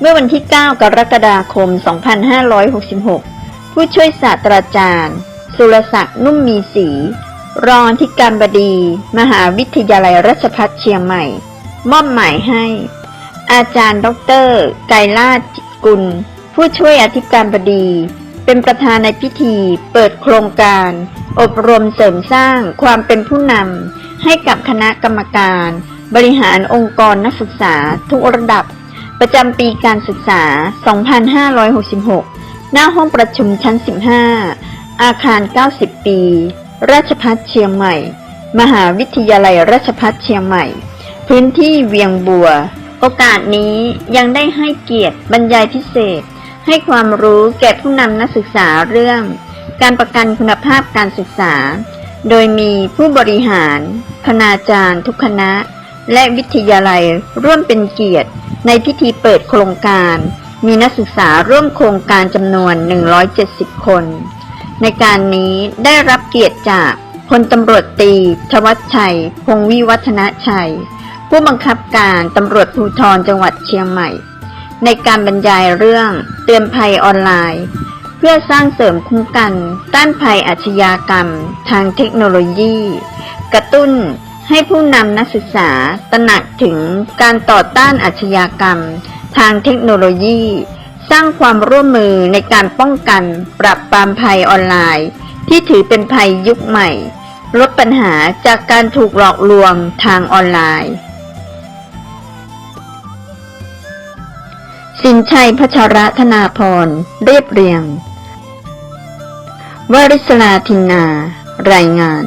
เมื่อวันที่ 9 กรกฎาคม 2566 ผู้ช่วยศาสตราจารย์ สุรศักดิ์นุ่มมีศรีรองอธิการบดี มหาวิทยาลัยราชภัฏเชียงใหม่ มอบหมายให้ อาจารย์ ดร ไกรลาศจิตกุล ผู้ช่วยอธิการบดี เป็นประธานในพิธี เปิดโครงการ อบรมเสริมสร้างความเป็นผู้นำให้กับคณะกรรมการ บริหารองค์กรนักศึกษาทุกระดับ ประจำปีการศึกษา 2566 หน้าห้องประชุมชั้น 15 อาคาร 90 ปี ราชพัฒเชียงใหม่ มหาวิทยาลัยราชพัฒเชียงใหม่ พื้นที่เวียงบัว โอกาสนี้ยังได้ให้เกียรติบรรยายพิเศษ ให้ความรู้แก่ผู้นำนักศึกษาเรื่อง การประกันคุณภาพการศึกษา โดยมีผู้บริหาร คณาจารย์ทุกคณะ และวิทยาลัยร่วมเป็นเกียรติ ในพิธีเปิดโครงการ มีนักศึกษาร่วมโครงการจำนวน 170 คน ในการนี้ได้รับเกียรติจากพลตำรวจตรีทวัชชัย พงวิวัฒนชัย ผู้บังคับการตำรวจภูธรจังหวัดเชียงใหม่ ในการบรรยายเรื่องเตือนภัยออนไลน์ เพื่อสร้างเสริมคุ้มกัน ต้านภัยอาชญากรรม ทางเทคโนโลยี กระตุ้น ให้ผู้นำนักศึกษาตระหนักถึงการต่อต้านอาชญากรรม ทางเทคโนโลยี สร้างความร่วมมือในการป้องกันปรับปรามภัยออนไลน์ ที่ถือเป็นภัยยุคใหม่ ลดปัญหาจากการถูกหลอกลวงทางออนไลน์ สินชัยพัชรธนาพร เรียบเรียง วริศลาทินนา รายงาน